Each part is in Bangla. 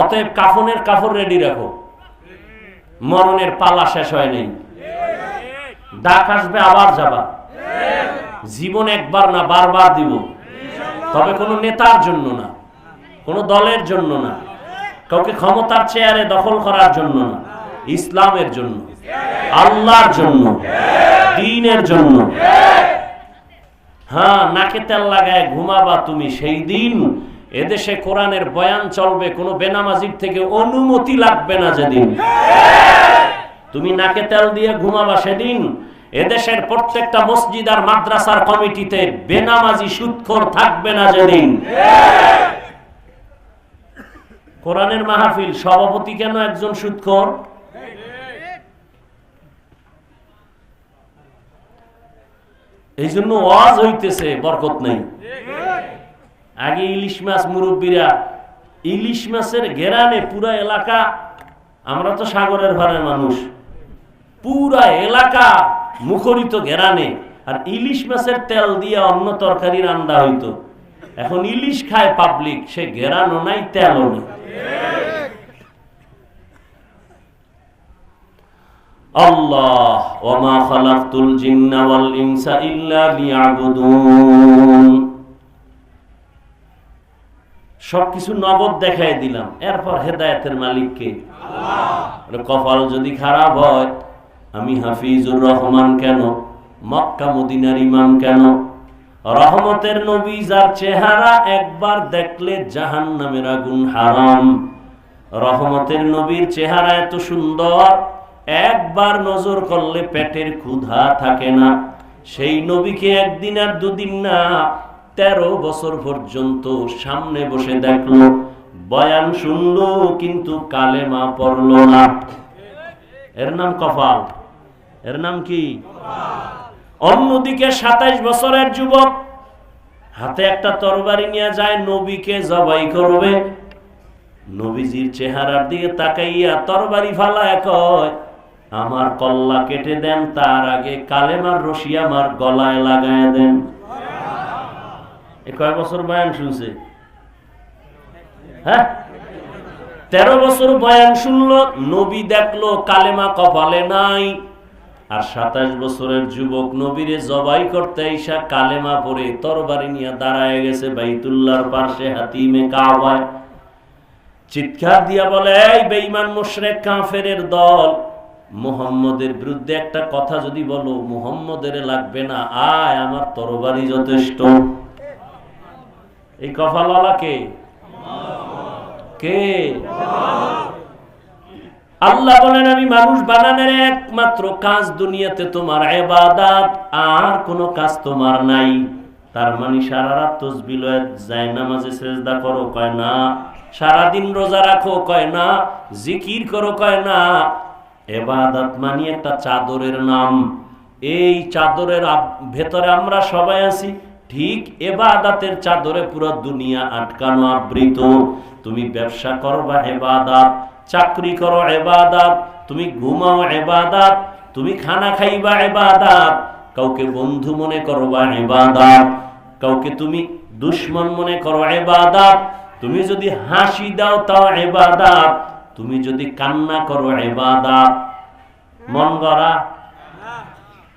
অতএব কাফনের কাপড় রেডি রাখো। মরণের পালা শেষ হয় নেই ডাক আসবে, আবার যাবা। জীবন একবার না, বারবার দিব। তবে কোনো নেতার জন্য না, কোনো দলের জন্য না, কাউকে ক্ষমতার চেয়ারে দখল করার জন্য না, ইসলামের জন্য, আল্লাহর জন্য, দিনের জন্য। হ্যাঁ নাকে তেল লাগায় ঘুমাবা তুমি সেই দিন এদেশে কোরআনের বয়ান চলবে, কোনো বেনামাজির থেকে অনুমতি লাগবে না যেদিন। তুমি নাকে তেল দিয়ে ঘুমাবা সেদিন। এদেশের প্রত্যেকটা মসজিদ আর মাদ্রাসার কমিটিতে বেনামাজি সুৎখর থাকবে না যেদিন। কোরআনের মাহফিল, সভাপতি কেন একজন সুৎখর? এই জন্য ওয়াজ হইতেছে, বরকত নেই। আগে ইলিশ মাছ মুরব্বীরা, ইলিশ মাছের ঘেরানে পুরা এলাকা, আমরা তো সাগরের ভাড়ের মানুষ। পুরা এলাকা মুখরিত ঘেরানে আর ইলিশ মাছের তেল দিয়ে অন্য তরকারি রান্না হইতো। এখন ইলিশ খায় পাবলিক সে ঘেরানো নাই, তেলও নেই। আল্লাহ ওমা খালাকতুল জিন্না ওয়াল ইনসা ইল্লা লিয়াবুদুন। সবকিছু নগদ দেখাই দিলাম। এরপর হেদায়েতের মালিককে কপাল যদি খারাপ হয়, আমি হাফিজুর রহমান কেন? মক্কা মদিনার ইমাম কেন? রহমতের নবী যার চেহারা একবার দেখলে জাহান নামের আগুন হারাম। রহমতের নবীর চেহারা এত সুন্দর, একবার নজর করলে পেটের ক্ষুধা থাকে না। সেই নবীকে একদিন আর দুদিন না তেরো বছর পর্যন্ত সামনে বসে দেখল। বয়ান শুনলো, কিন্তু কালেমা পড়ল না। এর নাম কপাল। এর নাম কি? অন্যদিকে সাতাইশ বছরের যুবক হাতে একটা তরবারি নিয়ে যায়, নবীকে জবাই করবে। নবীজির চেহারার দিকে তাকাইয়া তরবারি ফালায় কয়, আমার কল্লা কেটে দেন, তার আগে কালেমার রশি আমার গলায় লাগায় দেন। কয় বছর বয়ান শুনছে? হ্যাঁ? তেরো বছর বয়ান নবী দেখল, কালেমা কপালে নাই। আর সাতাশ বছরের যুবক নবীরে জবাই করতে ঈশা কালেমা পরে তরবারি নিয়ে দাঁড়ায় গেছে হাতিমে কাবায়। চিৎকার দিয়া বলে, এই দল, মুহাম্মদের বিরুদ্ধে একটা কথা যদি বলো, মুহাম্মদের লাগবে না, আয়, আমার তরবারি যথেষ্ট। এই কপালওয়ালা কে? কে? আল্লাহ বলেন, আমি মানুষ বানানোর একমাত্র কাজ দুনিয়াতে তোমার এবাদাত আর কোনো কাজ তোমার নাই। তার মানে সারা রাত তসবিল যায়, নামাজে সেজদা করো, কয় না। সারাদিন রোজা রাখো, কয় না। জিকির করো, কয় না। এবাদাত মানে একটা চাদরের নাম। এই চাদরের ভেতরে আমরা সবাই আছি। ঠিক এবাদাতের চাদরে পুরো দুনিয়া আটকানো আবৃত। তুমি ব্যবসা করবা এবাদাত, চাকরি করো এবাদাত, তুমি ঘুমাও এবাদাত, তুমি খানা খাইবা এবাদাত, কাউকে বন্ধু মনে করবা এবাদাত, কাউকে তুমি দুশ্মন মনে করো এবাদাত, তুমি যদি হাসি দাও তাও এবাদাত, তুমি যদি কান্না করো এবাদাত। মন গড়া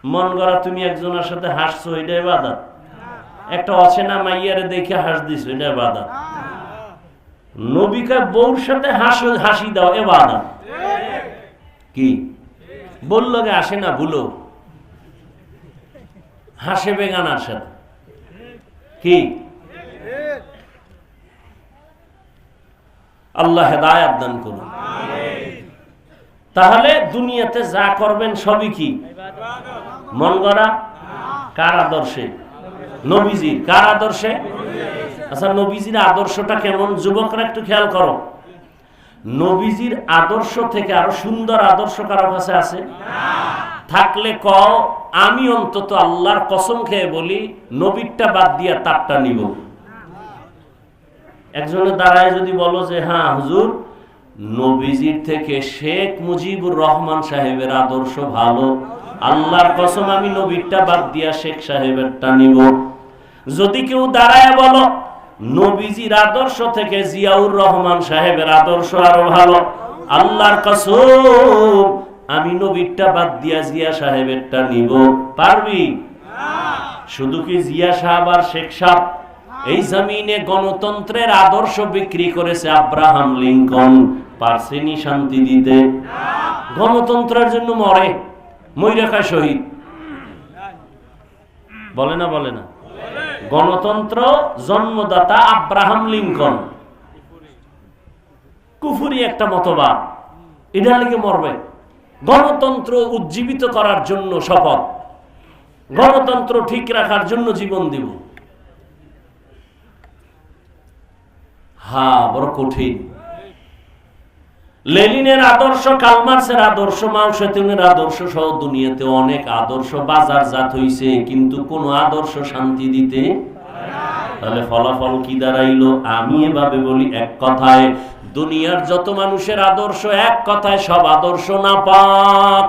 মন গড়া তুমি একজনের সাথে হাসছো, এটা এবাদাত। একটা অচেনা মাইয়ারে দেখে হাস দিছো এটা নবিকা বউর সাথে হাস, হাসি দাও, এবাদাত। কি? বলল গে আসে না ভুলো হাসে বেগানার সাথে। কি? আল্লাহ হেদায়াত দান করুন। তাহলে দুনিয়াতে যা করবেন সবই কি? মন গড়া? কার আদর্শে নবীজির কার আদর্শে? আচ্ছা নবীজির আদর্শটা কেমন? যুবকরা একটু খেয়াল করো। নবীজির আদর্শ থেকে আরও সুন্দর আদর্শ কারও কাছে আছে? থাকলে ক আমি অন্তত আল্লাহর কসম খেয়ে বলি, নবীরটা বাদ দিয়া তারটা নিব। একজনের দাঁড়ায় যদি বলো যে হ্যাঁ হুজুর, নবীজির থেকে শেখ মুজিবুর রহমান সাহেবের আদর্শ ভালো। আল্লাহর কসম আমি নবীরটা বাদ দিয়া শেখ সাহেবেরটা নিব। যদি কেউ দাঁড়ায় বলো, নবীজির আদর্শ থেকে জিয়াউর রহমান সাহেবের আদর্শ আরও ভালো। আল্লাহর কসম, আমি নবীরটা বাদ দিয়া জিয়া সাহেবেরটা নিব। পারবি? শুধু কি জিয়া সাহেব আর শেখ সাহেব? এই জমিনে গণতন্ত্রের আদর্শ বিক্রি করেছে আব্রাহাম লিঙ্কন। পারসেনি শান্তি দিতে? গণতন্ত্রের জন্য মরে মৈরাখা শহীদ। বলে না বলে না। গণতন্ত্র জন্মদাতা আব্রাহাম লিঙ্কন। কুফুরি একটা মতবাদ। এটা লিখে মরবে? গণতন্ত্র উজ্জীবিত করার জন্য শপথ। গণতন্ত্র ঠিক রাখার জন্য জীবন দিব। হা, বড় কঠিন। লেলিনের আদর্শ, কালমার্সের আদর্শ মাংসেতুনের আদর্শ সহ দুনিয়াতে অনেক আদর্শ বাজার জাত হইছে, কিন্তু কোন আদর্শ শান্তি দিতে তাহলে ফলাফল কি দাঁড়াইলো? আমি এভাবে বলি এক কথায়, দুনিয়ার যত মানুষের আদর্শ, এক কথায় সব আদর্শ না পাক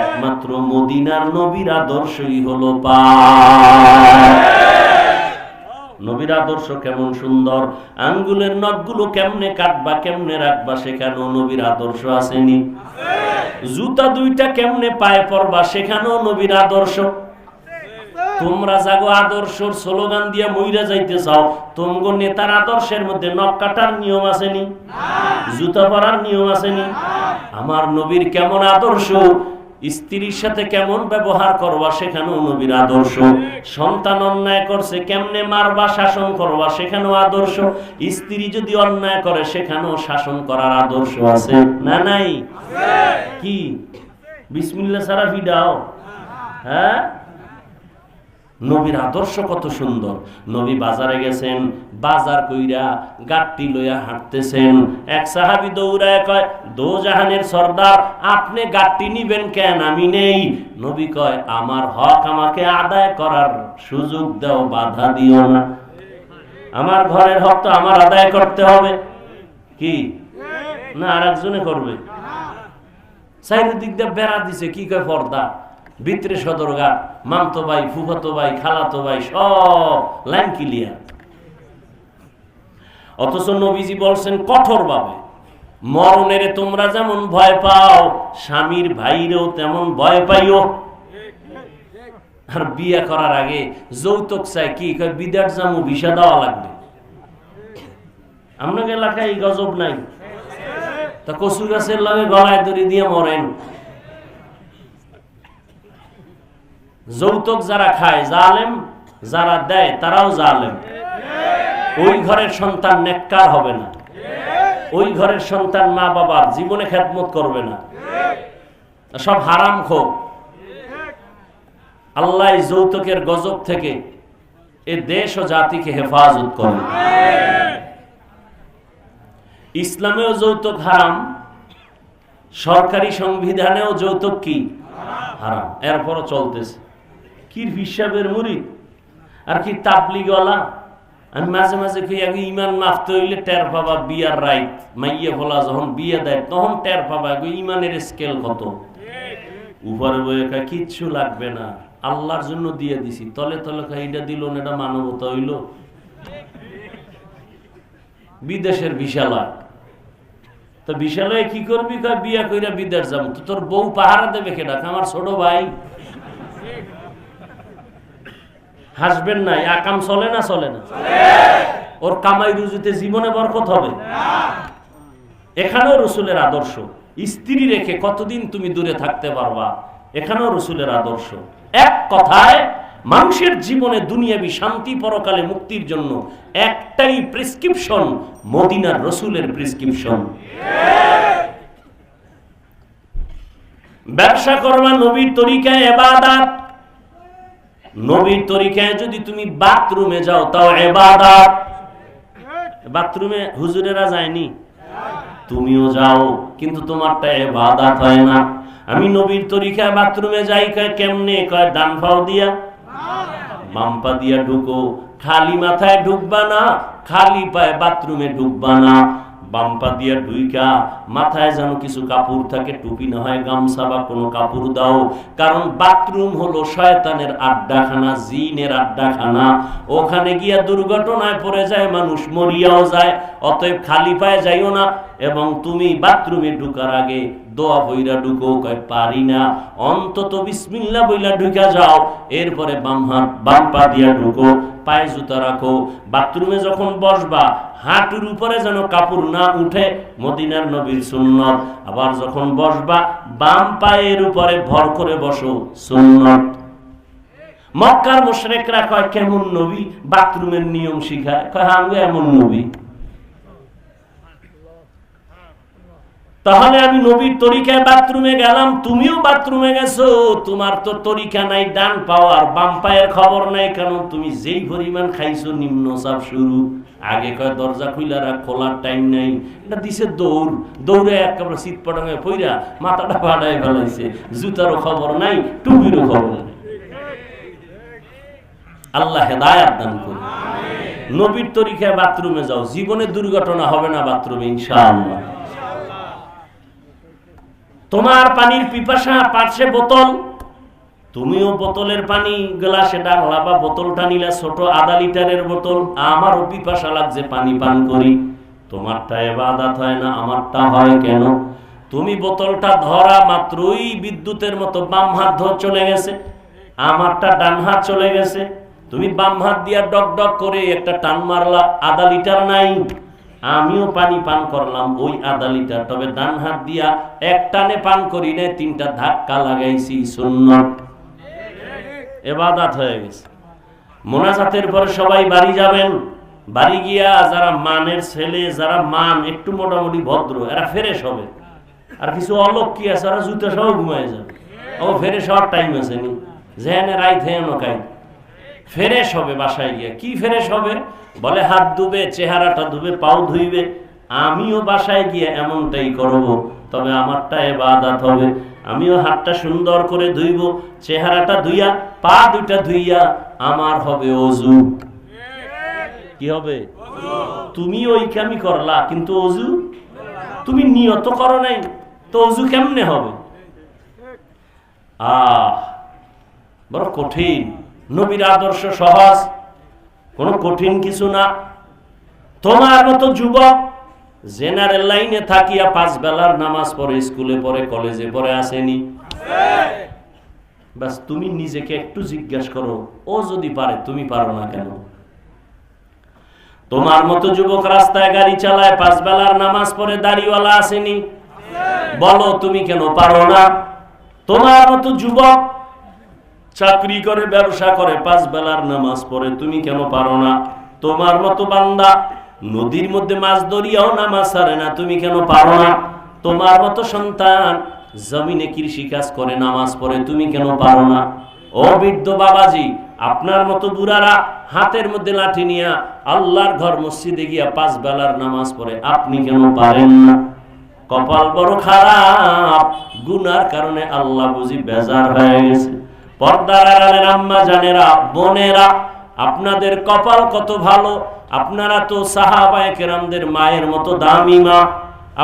একমাত্র মদিনার নবীর আদর্শই হলো পাক। নবীর আদর্শ কেমন সুন্দর? আঙ্গুলের নখগুলো কেমনে কাটবা, কেমনে রাখবা সেখানেও নবীর আদর্শ আসেনি। জুতা দুইটা কেমনে পায়ে পরবা সেখানেও নবীর আদর্শ। তোমরা জাগো আদর্শর স্লোগান দিয়ে মইরা যাইতে চাও, তোমগো নেতার আদর্শের মধ্যে নখ কাটার নিয়ম আসেনি। জুতা পরার নিয়ম আসেনি। আমার নবীর কেমন আদর্শ? স্ত্রীর সাথে কেমন ব্যবহার করবা সেখানেও নবীর আদর্শ। সন্তান অন্যায় করছে, কেমনে মারবা, শাসন করবা সেখানেও আদর্শ। স্ত্রী যদি অন্যায় করে, সেখানেও শাসন করার আদর্শ আছে না নাই? কি? বিসমিল্লা সারা ভিডাও হ্যাঁ? নবীর আদর্শ কত সুন্দর। নবী বাজারে গেছেন, বাজার কইরা গাট্টি লইয়া হাঁটতেছেন। এক সাহাবি দৌড়ায় কয়, দো জাহানের সর্দার, আপনি গাট্টি নিবেন কেন? আমি নেই। নবী কয়, আমার হক আমাকে আদায় করার সুযোগ দাও, বাধা দিও না। আমার ঘরের হক তো আমার আদায় করতে হবে। কি? না আর একজনে করবে। চারিদিক দিয়ে বেড়া দিছে, কি কয় পর্দা? ভিতরে সদরঘাট মামতো ভাই ফুফাতো ভাই খালাতো ভাই সব লাইন ক্লিয়ার। অথচ নবীজি বলছেন কঠোর ভাবে মরণের তোমরা যেমন ভয় পাও, স্বামীর ভাইরেও তেমন ভয় পাইও। আর বিয়ে করার আগে যৌতুক চাই কি? বিদার জামু ভিসা দেওয়া লাগবে। আপনার এলাকায় গজব নাই? তা কচু গাছের লগে গলায় দড়ি দিয়ে মরেন। যৌতুক যারা খায় জালেম, যারা দেয় তারাও জালেম। ওই ঘরের সন্তান নেককার হবে না। ওই ঘরের সন্তান মা বাবার জীবনে খেদমত করবে না। সব হারাম খো আল্লাহ যৌতুকের গজব থেকে এ দেশ ও জাতিকে হেফাজত করে ইসলামেও যৌতুক হারাম, সরকারি সংবিধানেও যৌতুক কি? হারাম। এরপরও চলতেছে। কি হিসাবের মুড়ি আর কি তাবলিগলা আমি মাঝে মাঝে কই, আগে ইমান মাফতে হইলে টের পাবা বিয়ার রাইট মাইয়া বলা যখন বিয়ে দেয়, তখন টের পাবা ইমানের স্কেল কত। উপরে বয়ে কিচ্ছু লাগবে না। আল্লাহর জন্য দিয়ে দিছি। তলে তলে এটা দিল না এটা মানবতা হইল। বিদেশের বিশালয় তো বিশালয়ে কি করবি? বিয়া কইরা বিদেশ যাব। তোর বউ পাহারা দেবে কেডা? আমার ছোট ভাই। হাসবেন নাই আকাম চলে না চলে না? ওর কামাই রুজুতে জীবনে বরকত হবে। এখানেও রসুলের আদর্শ। স্ত্রী রেখে কতদিন তুমি দূরে থাকতে পারবা? এখানেও রসুলের আদর্শ। এক কথায়, মানুষের জীবনে দুনিয়াবি শান্তি পরকালে মুক্তির জন্য একটাই প্রেসক্রিপশন, মদিনার রসুলের প্রেসক্রিপশন। ব্যবসা করবা নবীর তরিকায় এবাদাত। নবীর তরিকায় যদি তুমি বাথরুমে যাও, তাও এবাদাত। বাথরুমে হুজুরেরা যায়নি? তুমিও যাও, কিন্তু তোমারটা এবাদাত হয় না। আমি নবীর তরিকায় বাথরুমে যাই, কয় কেমনে? কয় ডান ফাও দিয়া। বাম্পা দিয়া ঢুকো। খালি মাথায় ঢুকবা না, খালি পায়ে বাথরুমে ঢুকবা না। বাম্পা দিয়া ডুইকা মাথায় যেন কিছু কাপড় থাকে, টুপি না হয়, গামছা বা কোনো কাপড় দাও। কারণ বাথরুম হলো শয়তানের আড্ডাখানা, জিনের আড্ডাখানা। ওখানে গিয়া দুর্ঘটনায় পড়ে যায় মানুষ, মরিয়াও যায়, অতএব খালি পায়ে যাইও না। এবং তুমি বাথরুমে ঢুকার আগে দোয়া বইরা ঢুকো, কয় পারি না। অন্তত বিসমিল্লা বইলা ঢুকা যাও। এরপরে বাম হাত, বাম পা দিয়া ঢুকো, পায়ে জুতা রাখো। বাথরুমে যখন বসবা, হাঁটুর উপরে যেন কাপড় না উঠে, মদিনার নবীর সুন্নত। আবার যখন বসবা, বাম পায়ের উপরে ভর করে বসো, সুন্নত। মক্কার মুশরিকরা কয়, কেমন নবী? বাথরুমের নিয়ম শিখায়। কয় হ্যাঁ আমি এমন নবী। তাহলে আমি নবীর তরিকায় বাথরুমে গেলাম তুমিও বাথরুমে গেছো তোমার তো তরিকা নাই ডান পাওয়ার বাম পায়ের খবর নাই কারণ তুমি যেই পরিমাণ খাইছো নিম্ন চাপ শুরু। আগে কয় দরজা খুইলা রাখ খোলার টাইম নাই। এটা দিছে দৌড়। দৌড়ে একেবারে শীত পটাঙে পইরা মাথাটা ফাটাই ফেলাইছে। জুতারও খবর নাই টুপিরও খবর নাই। আল্লাহ হেদায়াত দান করুন। নবীর তরিকায় বাথরুমে যাও। জীবনে দুর্ঘটনা হবে না বাথরুমে ইনশাআল্লাহ। তোমার পানির পিপাসা পারছে বোতল? তুমিও বোতলের পানি গ্লাসে ডাকলা বা বোতলটা নিলা ছোট আধা লিটারের বোতল। আমারও পিপাসা লাগছে পানি পান করি। তোমারটা এবাদাত হয় না, আমারটা হয় কেন? তুমি বোতলটা ধরা মাত্রই বিদ্যুতের মতো বাম হাত ধর চলে গেছে। আমারটা ডান হাত চলে গেছে। তুমি বাম হাত দিয়া ডক ডক করে একটা টান মারলা আধা লিটার নাই। আমিও পানি পান করলাম, ওই আধা লিটার তবে ডান হাত দিয়া এক টানে পান করি না তিনটা ধাক্কা লাগাইছি, সুন্নত। এবাদাত হয়ে গেছে। মোনাজাতের পরে সবাই বাড়ি যাবেন। বাড়ি গিয়া যারা মানের ছেলে, যারা মান, একটু মোটামুটি ভদ্র, এরা ফেরেশ হবে। আর কিছু অলক কি আছে, ওরা জুতো সহ ঘুমায় যাবে। ও ফেরেশ হওয়ার টাইম আছে নি। জেনে রাইত হেন কাই ফেরেশ হবে বাসায় গিয়া। কি ফেরেশ হবে? বলে হাত ধুবে চেহারাটা ধুবে পাও ধুইবে আমিও বাসায় গিয়ে এমনটাই করব। তবে আমারটা এবাদাত হবে। আমিও হাতটা সুন্দর করে ধুইব চেহারাটা ধুইয়া পা দুইটা ধুইয়া আমার হবে অজু। কি হবে? তুমি ওই কামি করলা কিন্তু অজু? তুমি নিয়ত করো নাই তো অজু কেমনে হবে? আহ বড় কঠিন। নবীর আদর্শ সহজ। কোনো কঠিন কিছু না। তোমার মতো যুবক, জেনারেল লাইনে থাকিয়া পাঁচ বেলার নামাজ পড়ে, স্কুলে পড়ে, কলেজে পড়ে আসেনি। বাস তুমি নিজেকে একটু জিজ্ঞাসা করো, ও যদি পারে, তুমি পারো না কেন? তোমার মতো যুবক রাস্তায় গাড়ি চালায়, পাঁচ বেলার নামাজ পড়ে, দাড়িওয়ালা আসেনি। বলো, তুমি কেন পারো না? তোমার মতো যুবক চাকরি করে, ব্যবসা করে, পাঁচ বেলার নামাজ পড়ে, তুমি কেন পারো না? তোমার মতো বান্দা, নদীর মধ্যে মাছ ধরিয়াও নামাজ সারে না, তুমি কেন পারো না? তোমার মতো সন্তান, জমিনে কৃষি কাজ করে, নামাজ পড়ে, তুমি কেন পারো না? ও বৃদ্ধ বাবাজি, আপনার মতো বুড়ারা, হাতের মধ্যে লাঠি নিয়া, আল্লাহর ঘর মসজিদে গিয়া পাঁচ বেলার নামাজ পড়ে, আপনি কেন পারেন না? কপাল বড় খারাপ, গুনার কারণে আল্লাহ বুঝি বেজার হয়ে গেছে। আপনাদের কপাল কত ভালো, আপনারা তো সাহাবায়ে কেরামদের মায়ের মতো দামি মা,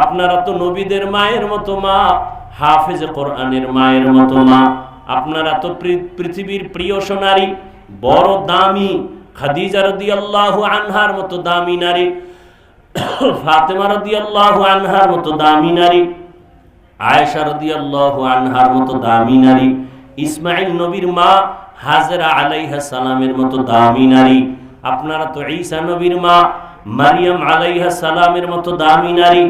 আপনারা তো নবীদের মায়ের মতো মা, হাফেজে কোরআনের মায়ের মতো মা, আপনারা তো পৃথিবীর প্রিয় সোনারী, বড় দামি আনহার মতো দামি নারী আনহার মতো দামি নারী আনহার মতো দামি নারী ইসমাইল নবীর মা হাজরা আলাইহা সালামের মতো দামি নারী। আপনারা তো ঈসা নবীর মা, মারিয়াম আলাইহা সালামের মতো দামি নারী।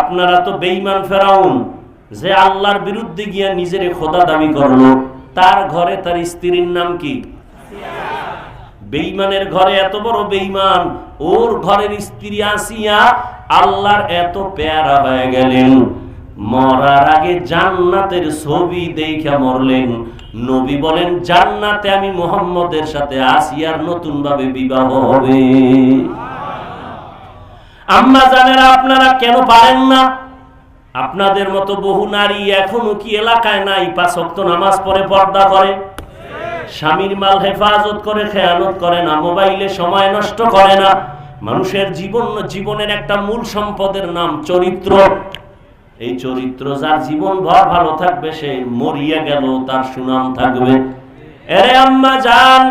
আপনারা তো বেঈমান ফেরাউন, যে আল্লাহর বিরুদ্ধে গিয়া নিজের খোদা দাবি করল। তার ঘরে তার স্ত্রীর নাম কি? বেঈমানের ঘরে এত বড় বেঈমান, ওর ঘরের স্ত্রী আসিয়া আল্লাহর এত পেয়ারা হয়ে গেলেন। মরার আগে জান্নাতের ছবি দেখা মরলেন। নবী বলেন, জান্নাতে আমি মোহাম্মদের সাথে আসিয়ার নতুন ভাবে বিবাহ হবে। আম্মা জানেরা, আপনারা কেন পারেন না? আপনাদের মতো বহু নারী এখনও কি এলাকায় নাই, পাঁচ ওয়াক্ত নামাজ পড়ে পর্দা করে? স্বামীর মাল হেফাজত করে, খেয়ানত করে না, মোবাইলে সময় নষ্ট করে না। মানুষের জীবন, জীবনের একটা মূল সম্পদের নাম চরিত্র। এই চরিত্র যার জীবন ভর ভালো থাকবে, সে মরিয়া গেল, তার সুনাম থাকবে। এরে আম্মা যান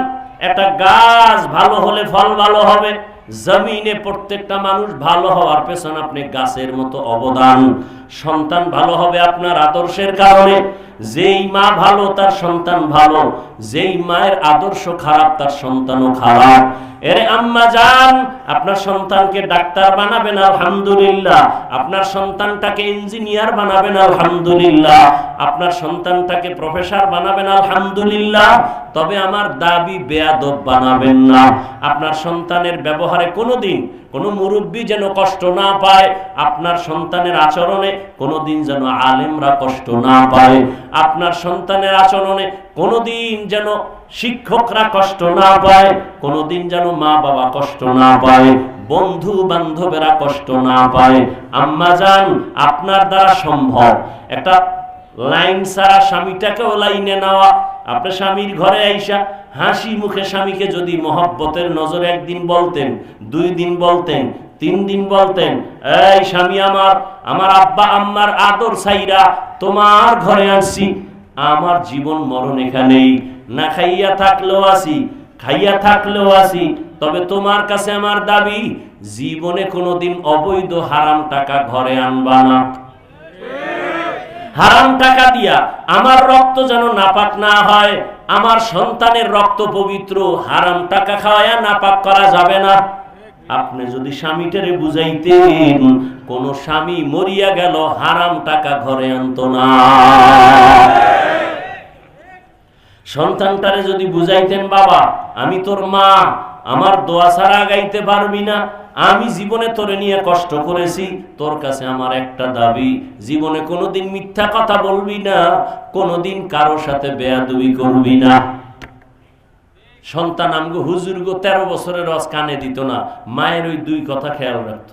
একটা গাছ ভালো হলে ফল ভালো হবে, জমিনে প্রত্যেকটা মানুষ ভালো হওয়ার পেছনে আপনি গাছের মতো অবদান। সন্তান ভালো হবে আপনার আদর্শের কারণে। যেই মা ভালো, তার সন্তান ভালো। যেই মায়ের আদর্শ খারাপ, তার সন্তানও খারাপ। এরে আম্মা যান আপনার সন্তানকে ডাক্তার বানাবেন, আলহামদুলিল্লাহ। আপনার সন্তানটাকে ইঞ্জিনিয়ার বানাবেন, আলহামদুলিল্লাহ। আপনার সন্তানটাকে প্রফেসর বানাবেন, আলহামদুলিল্লাহ। তবে আমার দাবি, বেয়াদব বানাবেন না। আপনার সন্তানের ব্যবহারে কোনোদিন কোনো মুরব্বী যেন কষ্ট না পায়, আপনার সন্তানের আচরণে কোনোদিন যেন আলেমরা কষ্ট না পায়। আপনার সন্তানের আচরণে কোনোদিন যেন শিক্ষকরা কষ্ট না পায় কোনোদিন যেন মা বাবা কষ্ট না পায়, বন্ধু বান্ধবেরা কষ্ট না পায়। আম্মা যান, আপনার দ্বারা সম্ভব। একটা লাইন সারা স্বামীটাকেও লাইনে নেওয়া। আপনার স্বামীর ঘরে আইসা হাসি মুখে স্বামীকে যদি মহব্বতের নজরে একদিন বলতেন, দুই দিন বলতেন, তিন দিন বলতেন, এই স্বামী আমার আমার আব্বা, আম্মার আদর সাইরা তোমার ঘরে আসছি, আমার জীবন মরণ এখানেই। না খাইয়া থাকলেও আসি, খাইয়া থাকলেও আসি, তবে তোমার কাছে আমার দাবি, জীবনে কোনোদিন অবৈধ হারাম টাকা ঘরে আনবা না। হারাম টাকা দিয়া আমার রক্ত যেন নাপাক না হয় আমার সন্তানের রক্ত পবিত্র, হারাম টাকা খাওয়ায়া নাপাক করা যাবে না। আপনি যদি স্বামীটারে বুঝাইতেন, কোন স্বামী মরিয়া গেল, হারাম টাকা ঘরে আনতো না। সন্তানটারে যদি বুঝাইতেন, বাবা, আমি তোর মা, আমার দোয়া ছাড়া গাইতে পারবি না। আমি জীবনে তোরে নিয়ে কষ্ট করেছি, তোর কাছে আমার একটা দাবি। জীবনে কোনোদিন মিথ্যা কথা বলবি না, কোনোদিন কারও সাথে বেয়াদবি করবি না। সন্তান আমগো হুজুর গো তেরো বছরের রস কানে দিত না, মায়ের ওই দুই কথা খেয়াল রাখত।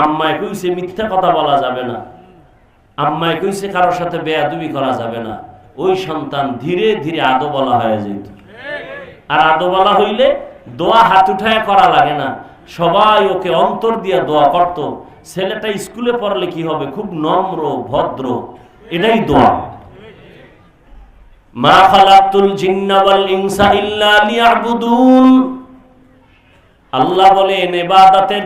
আম্মায় কইছে, মিথ্যা কথা বলা যাবে না। আম্মায় কইছে, কারোর সাথে বেয়াদবি করা যাবে না। ওই সন্তান ধীরে ধীরে আদো বলা হয়ে যেত। আর আদো বলা হইলে দোয়া হাত উঠায় করা লাগে না। সবাই ওকে অন্তর দিয়ে দোয়া করত। ছেলেটা স্কুলে পড়লে কি হবে? খুব নম্র, ভদ্র। এটাই দোয়া। মা জিন্নাওয়াল ইনসা ইল্লা লিয়াবুদুন। আল্লাহ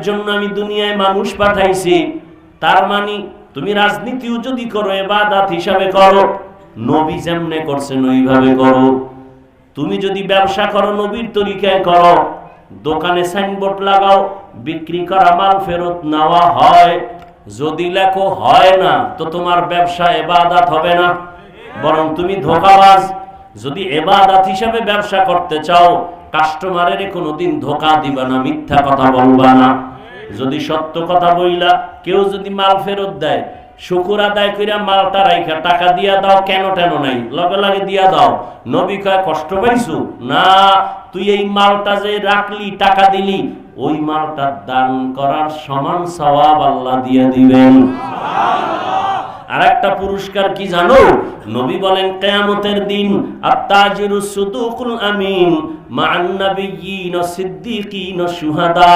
জন্য আমি দুনিয়ায় মানুষ পাঠাইছি। তার মানে তুমি রাজনীতিও যদি করো ইবাদত হিসাবে করো। নবী যেমনে করছেন, ওইভাবে করো। তুমি যদি ব্যবসা করো, নবীর তরিকায় করো। দোকানে সাইনবোর্ড লাগাও, বিক্রি করা মাল ফেরত নেওয়া হয়। যদি লেখো, হয় না, তো তোমার ব্যবসা এবাদাত হবে না। বরং তুমি ধোকাবাজ। যদি এবাদাত হিসাবে ব্যবসা করতে চাও কাস্টমারের কোনোদিন ধোকা দিবা না, মিথ্যা কথা বলবা না। যদি সত্য কথা বইলা, কেউ যদি মাল ফেরত দেয় শুকুর আদায় কইরা মালটা রাইখা টাকা দিয়া দাও কেন টেন নাই? লগে লগে দিয়া দাও। নবী কয় কষ্ট পাইছু? না তুই এই মালটা যে রাখলি টাকা দিলি ওই মালটা দান করার সমান সওয়াব আল্লাহ দিয়ে দিবেন। আর একটা পুরস্কার কি জানো? নবী বলেন কেয়ামতের দিন আত্তাজিরু সুদুকুল আমিন মান নাবিয়্যিন সিদ্দিকিন শুহাদা।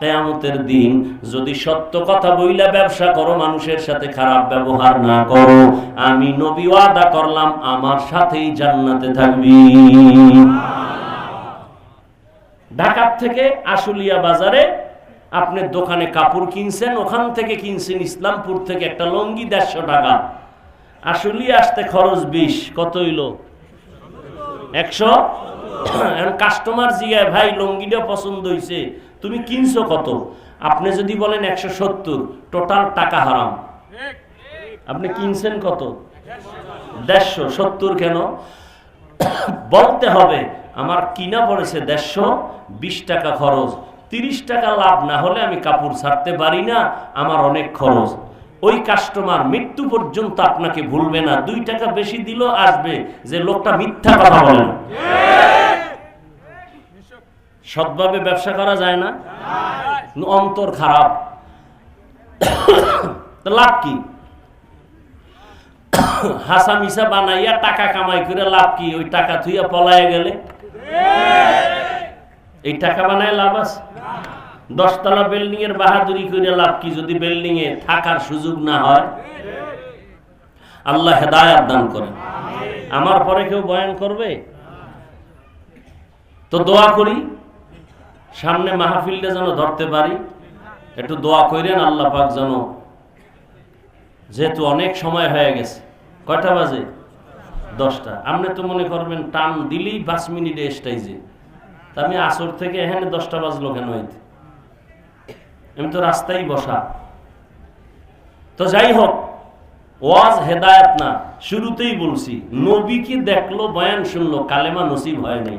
কেয়ামতের দিন যদি সত্য কথা বইলা ব্যবসা করো, মানুষের সাথে খারাপ ব্যবহার না করো, আমি নবী ওয়াদা করলাম, আমার সাথেই জান্নাতে থাকবি। ঢাকার থেকে আশুলিয়া বাজারে আপনি দোকানে কাপড় কিনছেন, ওখান থেকে কিনছেন ইসলামপুর থেকে একটা লঙ্গি দেড়শো টাকা। আশুলিয়া আসতে খরচ বিশ, কত হইল? একশো? কাস্টমার জিগায় ভাই লঙ্গিটা পছন্দ হয়েছে তুমি কিনছো কত? আপনি যদি বলেন একশো সত্তর টোটাল টাকা হারাম। আপনি কিনছেন কত? দেড়শো। সত্তর কেন? বলতে হবে, আমার কিনা পড়েছে দেড়শো, বিশ টাকা খরচ। তিরিশ টাকা লাভ না হলে আমি কাপড় ছাড়তে পারি না, আমার অনেক খরচ। ওই কাস্টমার মৃত্যু পর্যন্ত আপনাকে ভুলবে না। দুই টাকা বেশি দিল আসবে যে লোকটা মিথ্যা কথা বলে। সৎভাবে ব্যবসা করা যায় না। অন্তর খারাপ। লাভ কি? হাসা মিশা বানাইয়া টাকা কামাই করে লাভ কি? ওই টাকা থুইয়া পলাইয়া গেলে? এই টাকা বানায় লাভ আছে? দশতলা বিল্ডিং এর বাহাদুরি করে লাভ কি যদি বিল্ডিং এ থাকার সুযোগ না হয়? আল্লাহ হেদায়াত দান করেন। আমার পরে কেউ বয়ান করবে? তো দোয়া করি। সামনে মাহফিলটা যেন ধরতে পারি, একটু দোয়া করেন আল্লাহ পাক যেন যেহেতু অনেক সময় হয়ে গেছে, কয়টা বাজে? দশটা। আপনি তো মনে করবেন টান দিলেই পাঁচ মিনিটে স্টাইজে তা আমি আসর থেকে এখানে দশটা বাজলো কেন হইতে আমি তো রাস্তায় বসা। তো যাই হোক, ওয়াজ হেদায়াত না, শুরুতেই বলছি, নবীকে দেখল, বয়ান শুনলো, কালেমা নসিব হয় নাই।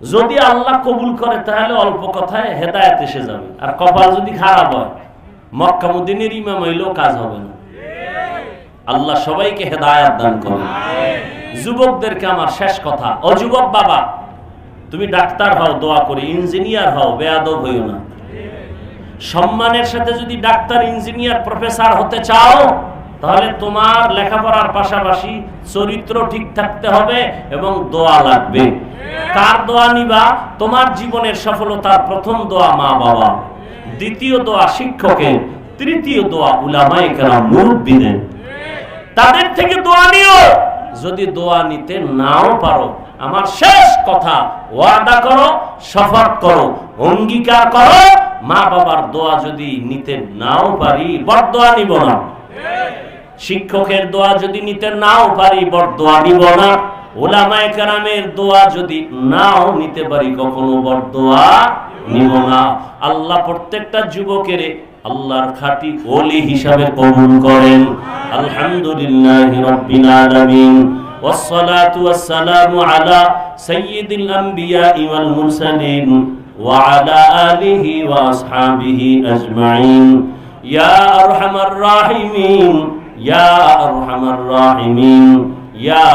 যদি আল্লাহ কবুল করে, তাহলে অল্প কথায় হেদায়াত এসে যাবে। আর কপাল যদি খারাপ হয় মক্কামুদ্দিনের ইমাম হইলেও কাজ হবে না। আল্লাহ সবাইকে হেদায়াত দান করে যুবকদেরকে আমার শেষ কথা, ও যুবক বাবা, তুমি ডাক্তার হও, দোয়া করি, ইঞ্জিনিয়ার হও, বেয়াদব হইও না। সম্মানের সাথে যদি ডাক্তার, ইঞ্জিনিয়ার, প্রফেসর হতে চাও তাহলে তোমার লেখাপড়ার পাশাপাশি চরিত্র ঠিক থাকতে হবে এবং দোয়া লাগবে। কার দোয়া নিবা? তোমার জীবনের সফলতার প্রথম দোয়া মা বাবা দ্বিতীয় দোয়া শিক্ষকের। তৃতীয় দোয়া উলামায়ে কেরাম মুরব্বীদের। তাদের থেকে দোয়া নিও। যদি দোয়া নিতে নাও পারো, আমার শেষ কথা, ওয়াদা করো, শপথ করো, অঙ্গীকার করো মা বাবার দোয়া যদি নিতে নাও পারি বড় দোয়া নিব না। শিক্ষকের দোয়া যদি নিতে নাও পারি বড় দোয়া নিব না ওলামায়ে কেরামের দোয়া যদি নাও নিতে পারি কখনো বড় দোয়া নিব না আল্লাহ প্রত্যেকটা যুবকের আল্লাহর খাঁটি ওলি হিসাবে কবুল করেন আলহামদুলিল্লাহ রাব্বিল আলামিন والصلاة والسلام على سيد الأنبياء والمرسلين وعلى آله وأصحابه أجمعين يا أرحم الراحمين يا أرحم الراحمين يا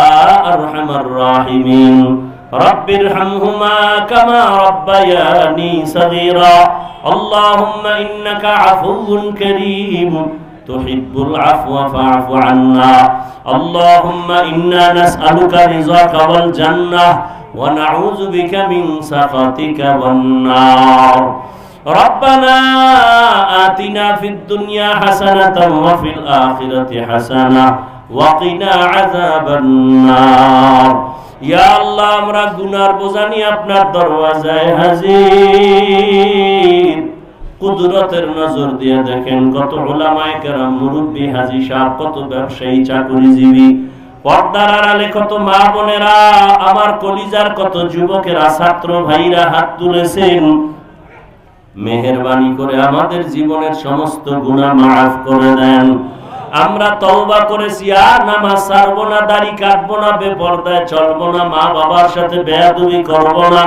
أرحم الراحمين رب ارحمهما كما ربياني صغيرا اللهم إنك عفو كريم تحب العفو فاعف عنا اللهم إنا نسألك رضاك والجنة ونعوذ بك من سخطك والنار ربنا آتنا في الدنيا حسنة وفي الآخرة حسنة وقنا عذاب النار ইয়া আল্লাহ আমরা গুনার বোঝানি আপনার দরওয়াজায় হাজির কুদরতের নজর দিয়ে দেখেন কত ওলামায়ে কেরাম মুরব্বী হাজি সাহেব কত ব্যবসায়ী চাকুরিজীবী পর্দার আড়ালে কত মা বোনেরা আমার কলিজার কত যুবকেরা ছাত্র ভাইরা হাত তুলেছেন মেহেরবানি করে আমাদের জীবনের সমস্ত গুনাহ মাফ করে দেন। আমরা তওবা করেছি, আর নামাজ ছাড়বো না, দাড়ি কাটবো না, বেপর্দায় চলবো না, মা বাবার সাথে বেয়াদবি করব না,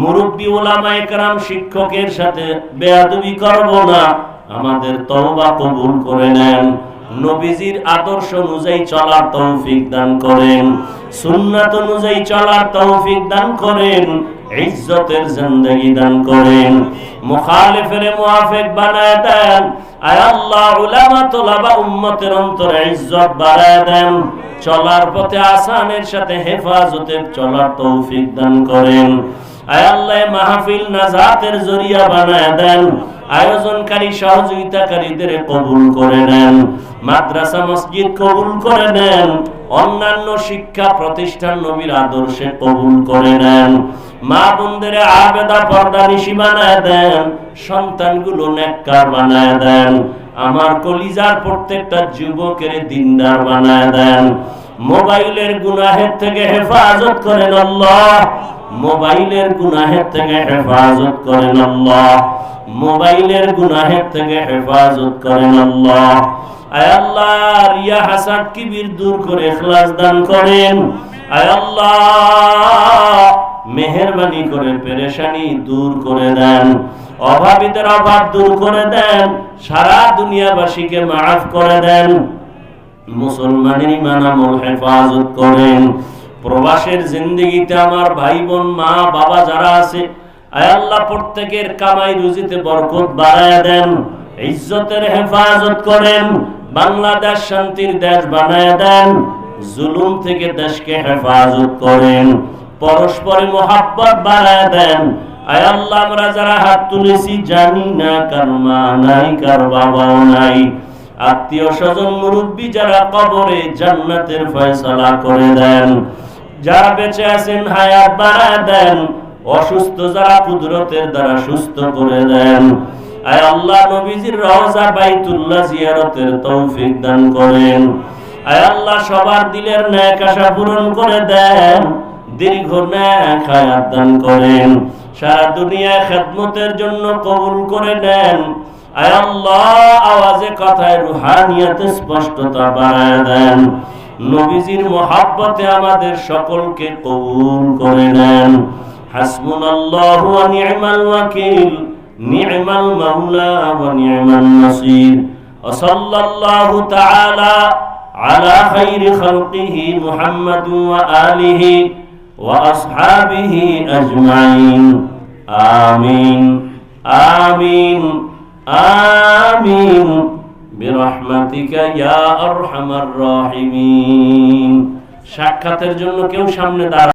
মুরব্বী ওলামা একরাম শিক্ষকের সাথে বেয়াদবি করব না, আমাদের তওবা কবুল করে নেন। নবীজির আদর্শ অনুযায়ী চলার তৌফিক দান করেন, সুন্নাত অনুযায়ী চলার তৌফিক দান করেন। ইজ্জতের জিন্দেগি দান করেন। মুখালিফের মুআফিক বানায় দেন। আয় আল্লাহ, উলামা, তোলাবা উম্মতের অন্তরে ইজ্জত বাড়ায় দেন। চলার পথে আসানের সাথে হেফাজতের চলার তৌফিক দান করেন। আয় আল্লাহ মাহফিল নাজাতের জরিয়া বানায় দেন। আয়োজনকারী, সহযোগিতাকারীদের কবুল করে নেন। মাদ্রাসা, মসজিদ কবুল করে নেন। অন্যান্য শিক্ষা প্রতিষ্ঠান নবীর আদর্শে কবুল করে নেন। মা বোনদের আবেদা পর্দা নিশি বানায় দেন, সন্তানগুলো নেককার বানায় দেন, আমার কলিজার প্রত্যেকটা যুবকের দিনদার বানায় দেন। মোবাইলের গুনাহের থেকে হেফাজত করেন আল্লাহ। মোবাইলের গুনাহের থেকে হেফাজত করেন আল্লাহ। মোবাইলের গুনাহের থেকে হেফাজত করেন আল্লাহ। আয় আল্লাহ, রিয়া হাসাদ কিবির দূর করে ইখলাস দান করেন। আয় আল্লাহ মেহেরবানি করে পেরেশানি দূর করে দেন, অভাবীদের অভাব দূর করে দেন, সারা দুনিয়াবাসীকে মাফ করে দেন মুসলমানের ইমান আমল হেফাজত করেন। প্রবাসের জিন্দগিতে আমার ভাই বোন মা, বাবা যারা আছে আল্লাহ প্রত্যেকের কামাই রুজিতে বরকত বাড়ায় দেন, ইজ্জতের হেফাজত করেন, বাংলাদেশ শান্তির দেশ বানায় দেন, জুলুম থেকে দেশকে হেফাজত করেন। পরস্পরে মোহাব্বত বাড়ায় দেন। আয় আল্লাহ, আমরা যারা হাত তুলেছি, জানি না কার মা নাই, কার বাবাও নাই। আত্মীয় স্বজন, মুরব্বী যারা কবরে জান্নাতের ফয়সালা করে দেন। যারা বেঁচে আছেন, হায়াত বাড়ায় দেন। অসুস্থ যারা কুদরতের দ্বারা সুস্থ করে দেন। আয় আল্লাহ, নবীজির রওজা বাইতুল্লাহ জিয়ারতের তৌফিক দান করেন। আয় আল্লাহ, সবার দিলের ন্যাক আশা পূরণ করে দেন। দীর্ঘ না খায়াত দান করেন। সারা দুনিয়া খেদমতের জন্য কবুল করে নেন। আয় আল্লাহ, আওয়াজে কথায় রুহানিয়াতে স্পষ্টতা বাড়ায় দেন। নবীজির মহাব্বতে আমাদের সকলকে কবুল করে নেন। হাসমুনাল্লাহু ওয়া নি'মাল ওয়াকিল, নি'মাল মাওলা ওয়া নি'মান নাসির। ওয়া সাল্লাল্লাহু তাআলা আলা খাইরি খালকিহি মুহাম্মাদ ওয়া وأصحابه أجمعين آمين آمين آمين برحمتك يا أرحم الراحمين সাক্ষাতের জন্য কেউ সামনে দাঁড়া